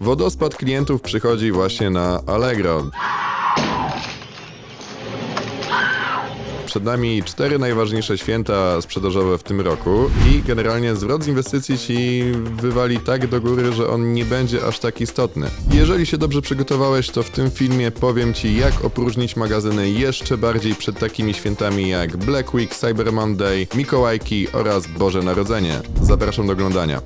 Wodospad klientów przychodzi właśnie na Allegro. Przed nami cztery najważniejsze święta sprzedażowe w tym roku i generalnie zwrot z inwestycji ci wywali tak do góry, że on nie będzie aż tak istotny. Jeżeli się dobrze przygotowałeś, to w tym filmie powiem ci jak opróżnić magazyny jeszcze bardziej przed takimi świętami jak Black Week, Cyber Monday, Mikołajki oraz Boże Narodzenie. Zapraszam do oglądania.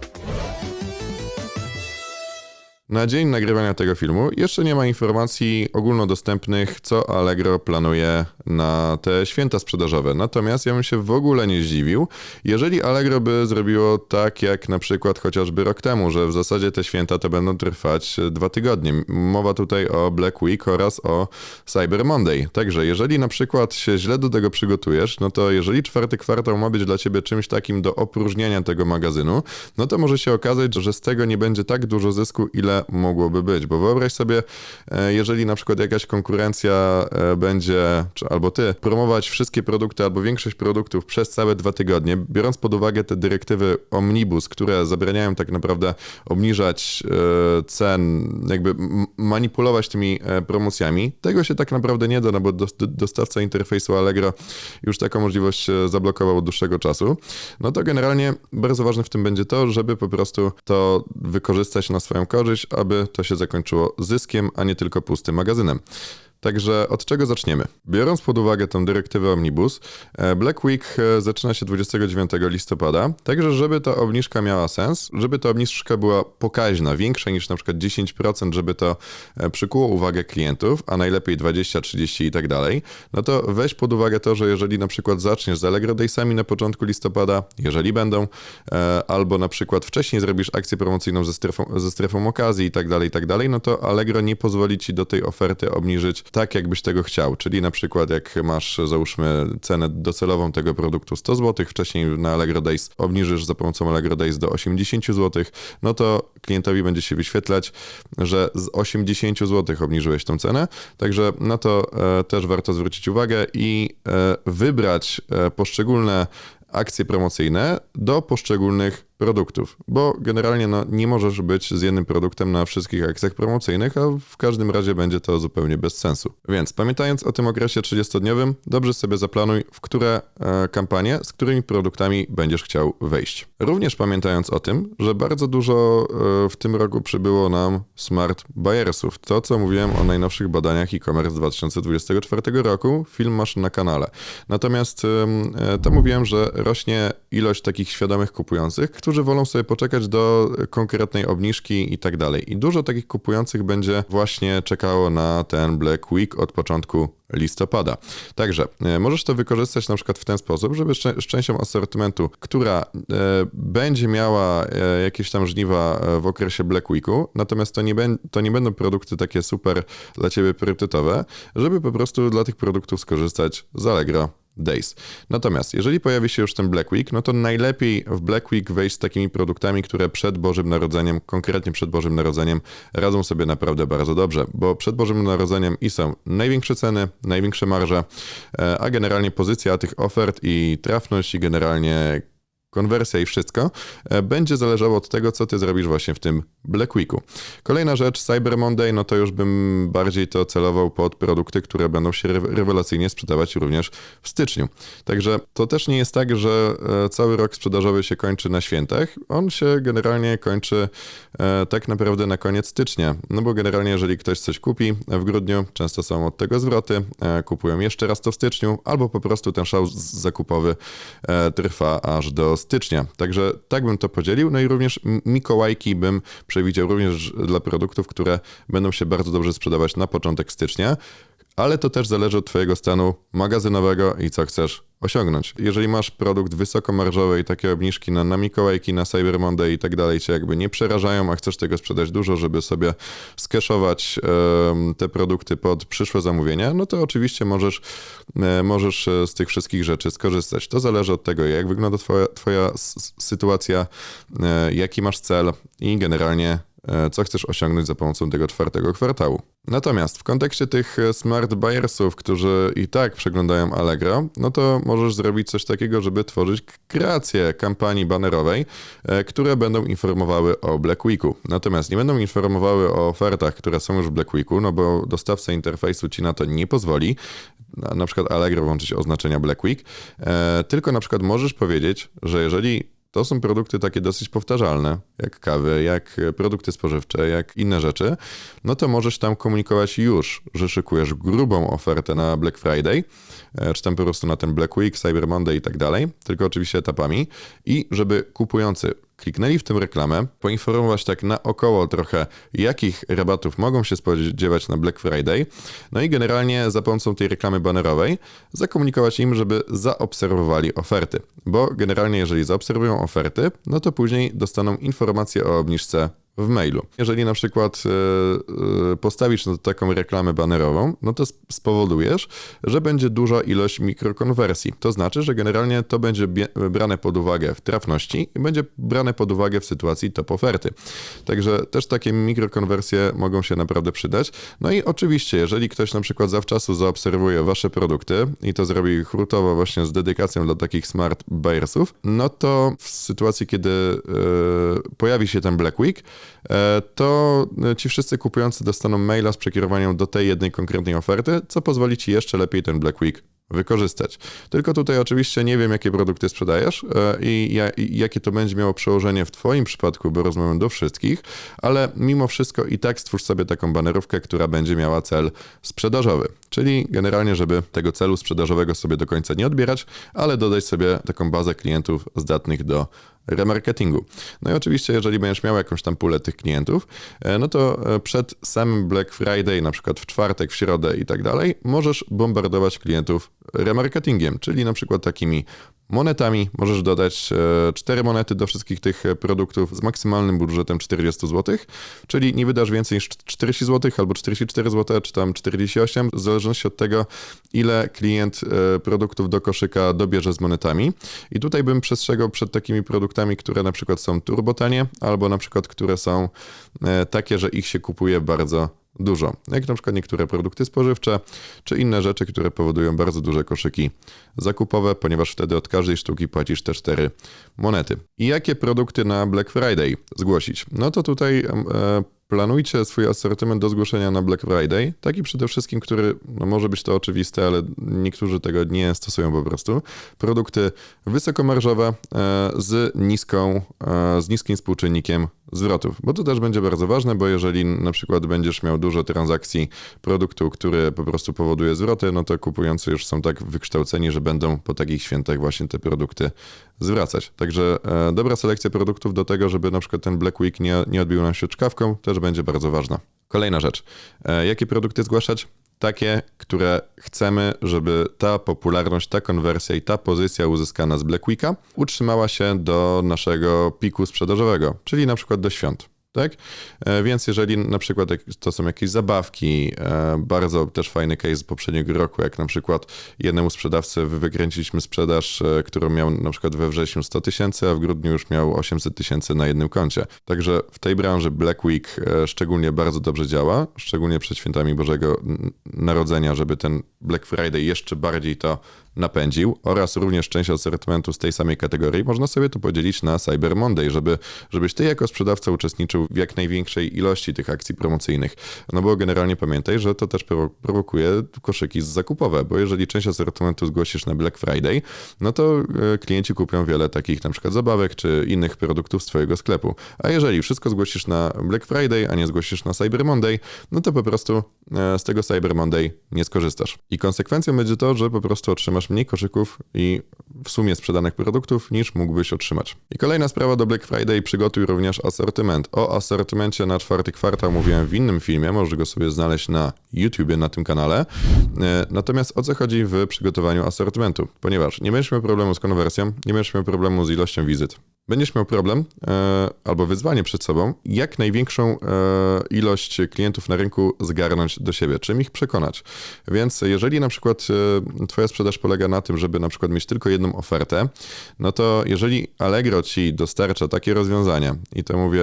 Na dzień nagrywania tego filmu jeszcze nie ma informacji ogólnodostępnych, co Allegro planuje na te święta sprzedażowe. Natomiast ja bym się w ogóle nie zdziwił, jeżeli Allegro by zrobiło tak, jak na przykład chociażby rok temu, że w zasadzie te święta to będą trwać dwa tygodnie. Mowa tutaj o Black Week oraz o Cyber Monday. Także jeżeli na przykład się źle do tego przygotujesz, no to jeżeli czwarty kwartał ma być dla ciebie czymś takim do opróżniania tego magazynu, no to może się okazać, że z tego nie będzie tak dużo zysku, ile mogłoby być. Bo wyobraź sobie, e, jeżeli na przykład jakaś konkurencja e, będzie, czy albo ty, promować wszystkie produkty albo większość produktów przez całe dwa tygodnie, biorąc pod uwagę te dyrektywy Omnibus, które zabraniają tak naprawdę obniżać e, cen, jakby manipulować tymi promocjami, tego się tak naprawdę nie da, no bo dos- dostawca interfejsu Allegro już taką możliwość zablokował od dłuższego czasu. No to generalnie bardzo ważne w tym będzie to, żeby po prostu to wykorzystać na swoją korzyść, aby to się zakończyło zyskiem, a nie tylko pustym magazynem. Także od czego zaczniemy? Biorąc pod uwagę tę dyrektywę Omnibus, e, Black Week e, zaczyna się 29 listopada, także żeby ta obniżka miała sens, żeby ta obniżka była pokaźna, większa niż na przykład 10%, żeby to e, przykuło uwagę klientów, a najlepiej 20, 30 i tak dalej, no to weź pod uwagę to, że jeżeli na przykład zaczniesz z Allegro Daysami na początku listopada, jeżeli będą, albo na przykład wcześniej zrobisz akcję promocyjną ze strefą, ze strefą okazji i tak dalej, i tak dalej, no to Allegro nie pozwoli ci do tej oferty obniżyć tak, jakbyś tego chciał. Czyli na przykład jak masz, załóżmy, cenę docelową tego produktu 100 zł, wcześniej na Allegro Days obniżysz za pomocą Allegro Days do 80 zł, no to klientowi będzie się wyświetlać, że z 80 zł obniżyłeś tą cenę, także na to e, też warto zwrócić uwagę i e, wybrać e, poszczególne akcje promocyjne do poszczególnych produktów, bo generalnie no, nie możesz być z jednym produktem na wszystkich akcjach promocyjnych, a w każdym razie będzie to zupełnie bez sensu. Więc pamiętając o tym okresie 30-dniowym, dobrze sobie zaplanuj, w które e, kampanie, z którymi produktami będziesz chciał wejść. Również pamiętając o tym, że bardzo dużo e, w tym roku przybyło nam smart buyersów. To, co mówiłem o najnowszych badaniach e-commerce z 2024 roku, film masz na kanale. Natomiast e, to mówiłem, że rośnie ilość takich świadomych kupujących, którzy wolą sobie poczekać do konkretnej obniżki i tak dalej. I dużo takich kupujących będzie właśnie czekało na ten Black Week od początku listopada. Także e, możesz to wykorzystać na przykład w ten sposób, żeby z częścią asortymentu, która e, będzie miała e, jakieś tam żniwa w okresie Black Weeku, natomiast to nie, to nie będą produkty takie super dla ciebie priorytetowe, żeby po prostu dla tych produktów skorzystać z Allegro Days. Natomiast jeżeli pojawi się już ten Black Week, no to najlepiej w Black Week wejść z takimi produktami, które przed Bożym Narodzeniem, konkretnie przed Bożym Narodzeniem, radzą sobie naprawdę bardzo dobrze, bo przed Bożym Narodzeniem i są największe ceny, największe marże, e, a generalnie pozycja tych ofert i trafność i generalnie konwersja i wszystko e, będzie zależało od tego, co ty zrobisz właśnie w tym Black Weeku. Kolejna rzecz, Cyber Monday, no to już bym bardziej to celował pod produkty, które będą się rew- rewelacyjnie sprzedawać również w styczniu. Także to też nie jest tak, że e, cały rok sprzedażowy się kończy na świętach. On się generalnie kończy e, tak naprawdę na koniec stycznia. No bo generalnie, jeżeli ktoś coś kupi w grudniu, często są od tego zwroty, kupują jeszcze raz to w styczniu, albo po prostu ten szał zakupowy trwa aż do stycznia. Także tak bym to podzielił. No i również Mikołajki bym przewidział również dla produktów, które będą się bardzo dobrze sprzedawać na początek stycznia, ale to też zależy od Twojego stanu magazynowego i co chcesz osiągnąć. Jeżeli masz produkt wysokomarżowy i takie obniżki na, na Mikołajki, na Cyber Monday i tak dalej cię jakby nie przerażają, a chcesz tego sprzedać dużo, żeby sobie skeszować em, te produkty pod przyszłe zamówienia, no to oczywiście możesz, e, możesz e, z tych wszystkich rzeczy skorzystać. To zależy od tego, jak wygląda twoja, twoja sytuacja, e, jaki masz cel i generalnie e, co chcesz osiągnąć za pomocą tego czwartego kwartału. Natomiast w kontekście tych e, smart buyersów, którzy i tak przeglądają Allegro, no to możesz zrobić coś takiego, żeby tworzyć kreację kampanii banerowej, e, które będą informowały o Black Weeku. Natomiast nie będą informowały o ofertach, które są już w Black Weeku, no bo dostawca interfejsu ci na to nie pozwoli. Na, przykład Allegro włączyć oznaczenia Black Week, e, tylko na przykład możesz powiedzieć, że jeżeli to są produkty takie dosyć powtarzalne, jak kawy, jak produkty spożywcze, jak inne rzeczy, no to możesz tam komunikować już, że szykujesz grubą ofertę na Black Friday, e, czy tam po prostu na ten Black Week, Cyber Monday i tak dalej, tylko oczywiście etapami. I żeby kupujący kliknęli w tę reklamę, poinformować tak naokoło trochę, jakich rabatów mogą się spodziewać na Black Friday, no i generalnie za pomocą tej reklamy banerowej zakomunikować im, żeby zaobserwowali oferty, bo generalnie jeżeli zaobserwują oferty, no to później dostaną informację o obniżce w mailu. Jeżeli na przykład e, e, postawisz taką reklamę banerową, no to spowodujesz, że będzie duża ilość mikrokonwersji. To znaczy, że generalnie to będzie brane pod uwagę w trafności i będzie brane pod uwagę w sytuacji top oferty. Także też takie mikrokonwersje mogą się naprawdę przydać. No i oczywiście, jeżeli ktoś na przykład zawczasu zaobserwuje wasze produkty i to zrobi hurtowo właśnie z dedykacją dla takich smart buyersów, no to w sytuacji, kiedy yy, pojawi się ten Black Week, E, to ci wszyscy kupujący dostaną maila z przekierowaniem do tej jednej konkretnej oferty, co pozwoli ci jeszcze lepiej ten Black Week wykorzystać. Tylko tutaj oczywiście nie wiem, jakie produkty sprzedajesz e, i, jakie to będzie miało przełożenie w Twoim przypadku, bo rozmawiam do wszystkich, ale mimo wszystko i tak stwórz sobie taką banerówkę, która będzie miała cel sprzedażowy. Czyli generalnie, żeby tego celu sprzedażowego sobie do końca nie odbierać, ale dodać sobie taką bazę klientów zdatnych do remarketingu. No i oczywiście, jeżeli będziesz miał jakąś tam pulę tych klientów, e, no to e, przed samym Black Friday, na przykład w czwartek, w środę i tak dalej, możesz bombardować klientów remarketingiem, czyli na przykład takimi monetami. Możesz dodać 4 e, monety do wszystkich tych produktów z maksymalnym budżetem 40 zł, czyli nie wydasz więcej niż 40 zł albo 44 zł, czy tam 48, w zależności od tego, ile klient produktów do koszyka dobierze z monetami. I tutaj bym przestrzegał przed takimi produktami, które na przykład są turbotanie, albo na przykład, które są e, takie, że ich się kupuje bardzo dużo, jak na przykład niektóre produkty spożywcze, czy inne rzeczy, które powodują bardzo duże koszyki zakupowe, ponieważ wtedy od każdej sztuki płacisz te 4 monety. I jakie produkty na Black Friday zgłosić? No to tutaj e, planujcie swój asortyment do zgłoszenia na Black Friday, taki przede wszystkim, który no może być to oczywiste, ale niektórzy tego nie stosują po prostu. Produkty wysokomarżowe e, z niską, e, z niskim współczynnikiem zwrotów, bo to też będzie bardzo ważne, bo jeżeli na przykład będziesz miał dużo transakcji produktu, który po prostu powoduje zwroty, no to kupujący już są tak wykształceni, że będą po takich świętach właśnie te produkty zwracać. Także e, dobra selekcja produktów do tego, żeby na przykład ten Black Week nie, nie odbił nam się czkawką, też będzie bardzo ważna. Kolejna rzecz. E, jakie produkty zgłaszać? Takie, które chcemy, żeby ta popularność, ta konwersja i ta pozycja uzyskana z Black Weeka utrzymała się do naszego piku sprzedażowego, czyli na przykład do świąt tak? E, więc jeżeli na przykład to są jakieś zabawki, e, bardzo też fajny case z poprzedniego roku, jak na przykład jednemu sprzedawcy wykręciliśmy sprzedaż, e, którą miał na przykład we wrześniu 100 tysięcy, a w grudniu już miał 800 tysięcy na jednym koncie. Także w tej branży Black Week szczególnie bardzo dobrze działa, szczególnie przed świętami Bożego Narodzenia, żeby ten Black Friday jeszcze bardziej to napędził oraz również część asortymentu z tej samej kategorii można sobie to podzielić na Cyber Monday, żeby, żebyś ty jako sprzedawca uczestniczył w jak największej ilości tych akcji promocyjnych. No bo generalnie pamiętaj, że to też prowokuje koszyki zakupowe, bo jeżeli część asortymentu zgłosisz na Black Friday, no to e, klienci kupią wiele takich na przykład zabawek czy innych produktów z twojego sklepu. A jeżeli wszystko zgłosisz na Black Friday, a nie zgłosisz na Cyber Monday, no to po prostu e, z tego Cyber Monday nie skorzystasz. I konsekwencją będzie to, że po prostu otrzymasz masz mniej koszyków i w sumie sprzedanych produktów niż mógłbyś otrzymać. I kolejna sprawa do Black Friday, przygotuj również asortyment. O asortymencie na czwarty kwartał mówiłem w innym filmie, możesz go sobie znaleźć na YouTubie, na tym kanale. E, natomiast o co chodzi w przygotowaniu asortymentu? Ponieważ nie będziesz miał problemu z konwersją, nie będziesz miał problemu z ilością wizyt. Będziesz miał problem e, albo wyzwanie przed sobą, jak największą e, ilość klientów na rynku zgarnąć do siebie, czym ich przekonać. Więc jeżeli na przykład e, twoja sprzedaż polega na tym, żeby na przykład mieć tylko jedną ofertę, no to jeżeli Allegro ci dostarcza takie rozwiązania, i to mówię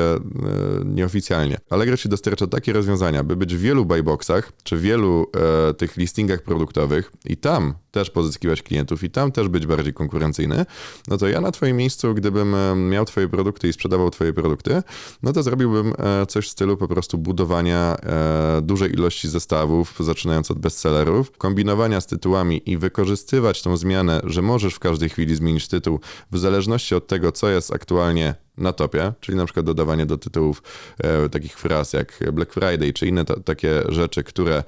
nieoficjalnie, Allegro ci dostarcza takie rozwiązania, by być w wielu buyboxach, czy wielu tych listingach produktowych i tam też pozyskiwać klientów i tam też być bardziej konkurencyjny, no to ja na twoim miejscu, gdybym miał twoje produkty i sprzedawał twoje produkty, no to zrobiłbym e, coś w stylu po prostu budowania e, dużej ilości zestawów, zaczynając od bestsellerów, kombinowania z tytułami i wykorzystywać tą zmianę, że możesz w każdej chwili zmienić tytuł w zależności od tego, co jest aktualnie na topie, czyli na przykład dodawanie do tytułów e, takich fraz jak Black Friday, czy inne takie rzeczy, które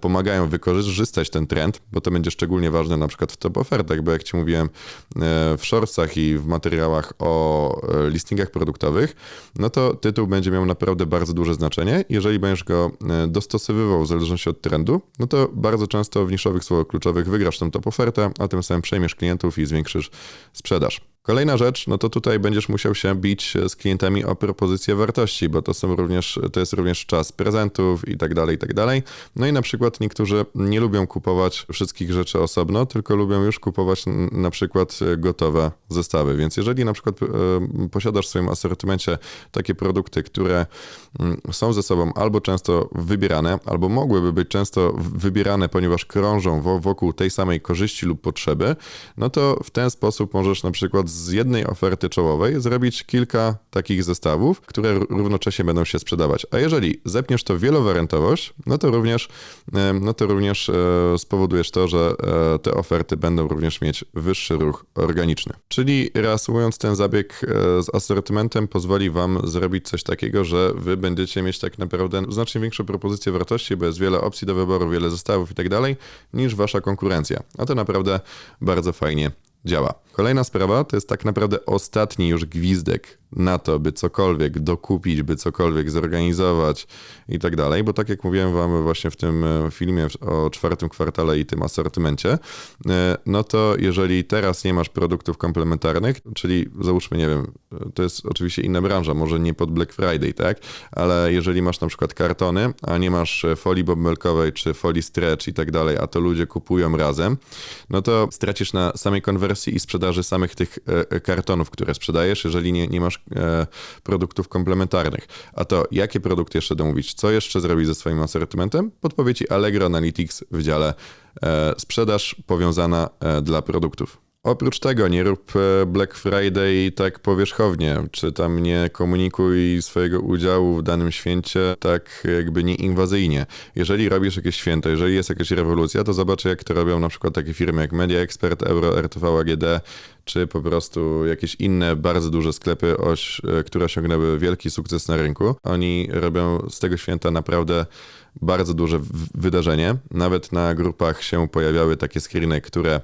pomagają wykorzystać ten trend, bo to będzie szczególnie ważne na przykład w top ofertach, bo jak Ci mówiłem e, w shortsach i w materiałach o e, listingach produktowych, no to tytuł będzie miał naprawdę bardzo duże znaczenie. Jeżeli będziesz go e, dostosowywał w zależności od trendu, no to bardzo często w niszowych słowach kluczowych wygrasz tę top ofertę, a tym samym przejmiesz klientów i zwiększysz sprzedaż. Kolejna rzecz, no to tutaj będziesz musiał się bić z klientami o propozycję wartości, bo to są również, to jest również czas prezentów i tak dalej, i tak dalej. No i na przykład niektórzy nie lubią kupować wszystkich rzeczy osobno, tylko lubią już kupować na przykład gotowe zestawy. Więc jeżeli na przykład e, posiadasz w swoim asortymencie takie produkty, które są ze sobą albo często wybierane, albo mogłyby być często wybierane, ponieważ krążą wokół tej samej korzyści lub potrzeby, no to w ten sposób możesz na przykład z jednej oferty czołowej zrobić kilka takich zestawów, które równocześnie będą się sprzedawać. A jeżeli zepniesz to wielowarentowość, no to również, no to również e, spowodujesz to, że e, te oferty będą również mieć wyższy ruch organiczny. Czyli reasumując, ten zabieg e, z asortymentem pozwoli Wam zrobić coś takiego, że Wy będziecie mieć tak naprawdę znacznie większą propozycję wartości, bo jest wiele opcji do wyboru, wiele zestawów i tak dalej, niż Wasza konkurencja. A to naprawdę bardzo fajnie działa. Kolejna sprawa to jest tak naprawdę ostatni już gwizdek na to, by cokolwiek dokupić, by cokolwiek zorganizować i tak dalej, bo tak jak mówiłem wam właśnie w tym e, filmie o czwartym kwartale i tym asortymencie, e, no to jeżeli teraz nie masz produktów komplementarnych, czyli załóżmy, nie wiem, to jest oczywiście inna branża, może nie pod Black Friday, tak, ale jeżeli masz na przykład kartony, a nie masz e, folii bobelkowej czy folii stretch i tak dalej, a to ludzie kupują razem, no to stracisz na samej konwersji i sprzedaży samych tych kartonów, które sprzedajesz, jeżeli nie, nie masz produktów komplementarnych. A to jakie produkty jeszcze domówić, co jeszcze zrobić ze swoim asortymentem? Podpowiedzi Allegro Analytics w dziale e, sprzedaż powiązana e, dla produktów. Oprócz tego nie rób Black Friday tak powierzchownie, czy tam nie komunikuj swojego udziału w danym święcie tak jakby nieinwazyjnie. Jeżeli robisz jakieś święto, jeżeli jest jakaś rewolucja, to zobacz jak to robią na przykład takie firmy jak Media Expert, Euro, RTV, AGD, czy po prostu jakieś inne bardzo duże sklepy, e, które osiągnęły wielki sukces na rynku. Oni robią z tego święta naprawdę bardzo duże wydarzenie. Nawet na grupach się pojawiały takie screeny, które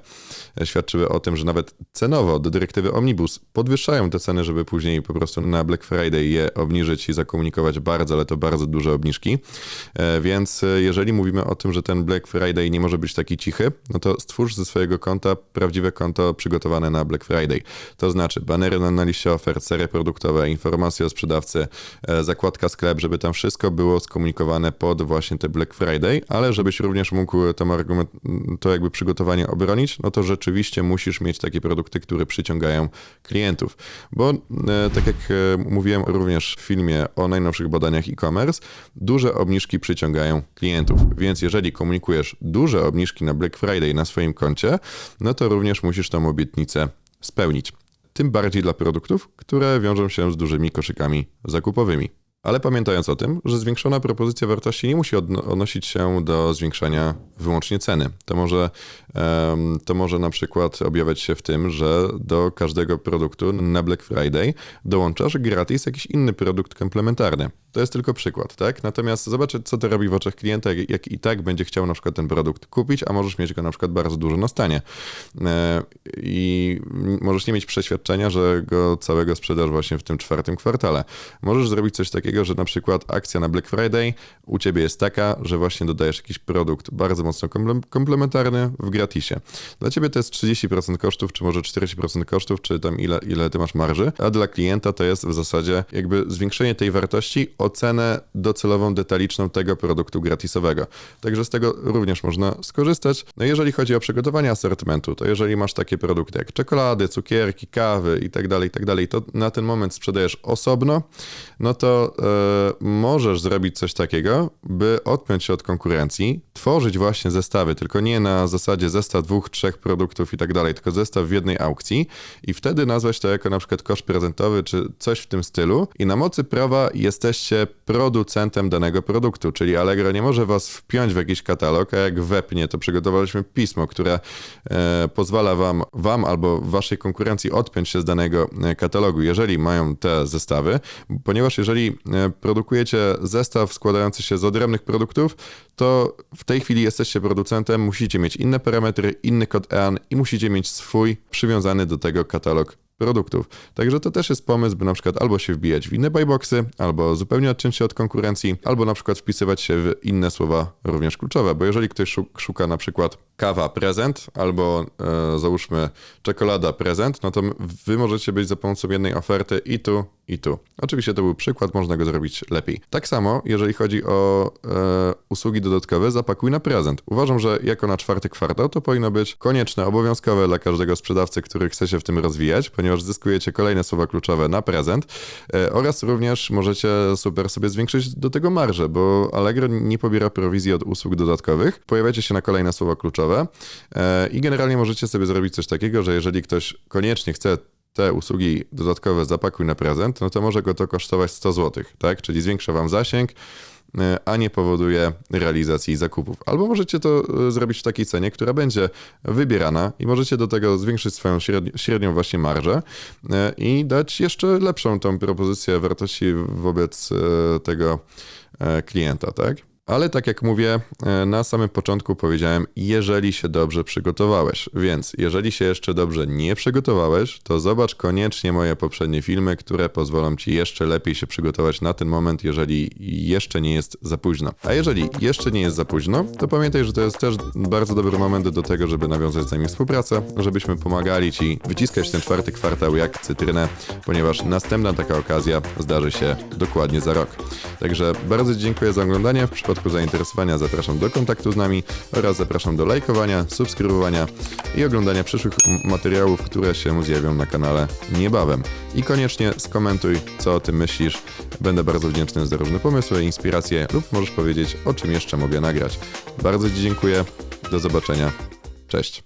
świadczyły o tym, że nawet cenowo do dyrektywy Omnibus podwyższają te ceny, żeby później po prostu na Black Friday je obniżyć i zakomunikować bardzo, ale to bardzo duże obniżki. E, więc e, jeżeli mówimy o tym, że ten Black Friday nie może być taki cichy, no to stwórz ze swojego konta prawdziwe konto przygotowane na Black Friday. To znaczy banery na liście ofert, serie produktowe, informacje o sprzedawcy, e, zakładka sklep, żeby tam wszystko było skomunikowane pod właśnie te Black Friday, ale żebyś również mógł to, argument, to jakby przygotowanie obronić, no to rzeczywiście musisz mieć takie produkty, które przyciągają klientów. Bo e, tak jak e, mówiłem również w filmie o najnowszych badaniach e-commerce, duże obniżki przyciągają klientów. Więc jeżeli komunikujesz duże obniżki na Black Friday na swoim koncie, no to również musisz tą obietnicę spełnić. Tym bardziej dla produktów, które wiążą się z dużymi koszykami zakupowymi. Ale pamiętając o tym, że zwiększona propozycja wartości nie musi odnosić się do zwiększania wyłącznie ceny. To może, to może na przykład objawiać się w tym, że do każdego produktu na Black Friday dołączasz gratis jakiś inny produkt komplementarny. To jest tylko przykład, tak? Natomiast zobacz, co to robi w oczach klienta, jak- i tak będzie chciał na przykład ten produkt kupić, a możesz mieć go na przykład bardzo dużo na stanie. E, I możesz nie mieć przeświadczenia, że go całego sprzedasz właśnie w tym czwartym kwartale. Możesz zrobić coś takiego, że na przykład akcja na Black Friday u ciebie jest taka, że właśnie dodajesz jakiś produkt bardzo mocno komple- komplementarny w gratisie. Dla ciebie to jest 30% kosztów, czy może 40% kosztów, czy tam ile, ile ty masz marży, a dla klienta to jest w zasadzie jakby zwiększenie tej wartości o cenę docelową, detaliczną tego produktu gratisowego. Także z tego również można skorzystać. No jeżeli chodzi o przygotowanie asortymentu, to jeżeli masz takie produkty jak czekolady, cukierki, kawy i tak dalej, i tak to na ten moment sprzedajesz osobno, no to e, możesz zrobić coś takiego, by odpiąć się od konkurencji, tworzyć właśnie zestawy, tylko nie na zasadzie zestaw dwóch, trzech produktów i tak tylko zestaw w jednej aukcji i wtedy nazwać to jako na przykład koszt prezentowy czy coś w tym stylu i na mocy prawa jesteście producentem danego produktu, czyli Allegro nie może was wpiąć w jakiś katalog, a jak wepnie, to przygotowaliśmy pismo, które e, pozwala wam, wam albo waszej konkurencji odpiąć się z danego e, katalogu, jeżeli mają te zestawy, ponieważ jeżeli e, produkujecie zestaw składający się z odrębnych produktów, to w tej chwili jesteście producentem, musicie mieć inne parametry, inny kod EAN i musicie mieć swój przywiązany do tego katalog produktów. Także to też jest pomysł, by na przykład albo się wbijać w inne buyboxy, albo zupełnie odciąć się od konkurencji, albo na przykład wpisywać się w inne słowa również kluczowe, bo jeżeli ktoś szu- szuka na przykład kawa prezent, albo e, załóżmy czekolada prezent, no to wy możecie być za pomocą jednej oferty i tu, i tu. Oczywiście to był przykład, można go zrobić lepiej. Tak samo, jeżeli chodzi o e, usługi dodatkowe, zapakuj na prezent. Uważam, że jako na czwarty kwartał to powinno być konieczne, obowiązkowe dla każdego sprzedawcy, który chce się w tym rozwijać, ponieważ zyskujecie kolejne słowa kluczowe na prezent e, oraz również możecie super sobie zwiększyć do tego marżę, bo Allegro nie pobiera prowizji od usług dodatkowych. Pojawiacie się na kolejne słowa kluczowe e, i generalnie możecie sobie zrobić coś takiego, że jeżeli ktoś koniecznie chce te usługi dodatkowe zapakuj na prezent, no to może go to kosztować 100 zł, tak? Czyli zwiększa wam zasięg, e, a nie powoduje realizacji zakupów. Albo możecie to e, zrobić w takiej cenie, która będzie wybierana i możecie do tego zwiększyć swoją średni- średnią właśnie marżę i dać jeszcze lepszą tą propozycję wartości wobec tego klienta, tak? Ale tak jak mówię, e, na samym początku powiedziałem, jeżeli się dobrze przygotowałeś. Więc jeżeli się jeszcze dobrze nie przygotowałeś, to zobacz koniecznie moje poprzednie filmy, które pozwolą ci jeszcze lepiej się przygotować na ten moment, jeżeli jeszcze nie jest za późno. A jeżeli jeszcze nie jest za późno, to pamiętaj, że to jest też bardzo dobry moment do tego, żeby nawiązać z nami współpracę, żebyśmy pomagali ci wyciskać ten czwarty kwartał jak cytrynę, ponieważ następna taka okazja zdarzy się dokładnie za rok. Także bardzo dziękuję za oglądanie. W przypadku zainteresowania zapraszam do kontaktu z nami oraz zapraszam do lajkowania, subskrybowania i oglądania przyszłych materiałów, które się zjawią na kanale niebawem. I koniecznie skomentuj, co o tym myślisz. Będę bardzo wdzięczny za różne pomysły, inspiracje lub możesz powiedzieć, o czym jeszcze mogę nagrać. Bardzo Ci dziękuję. Do zobaczenia. Cześć.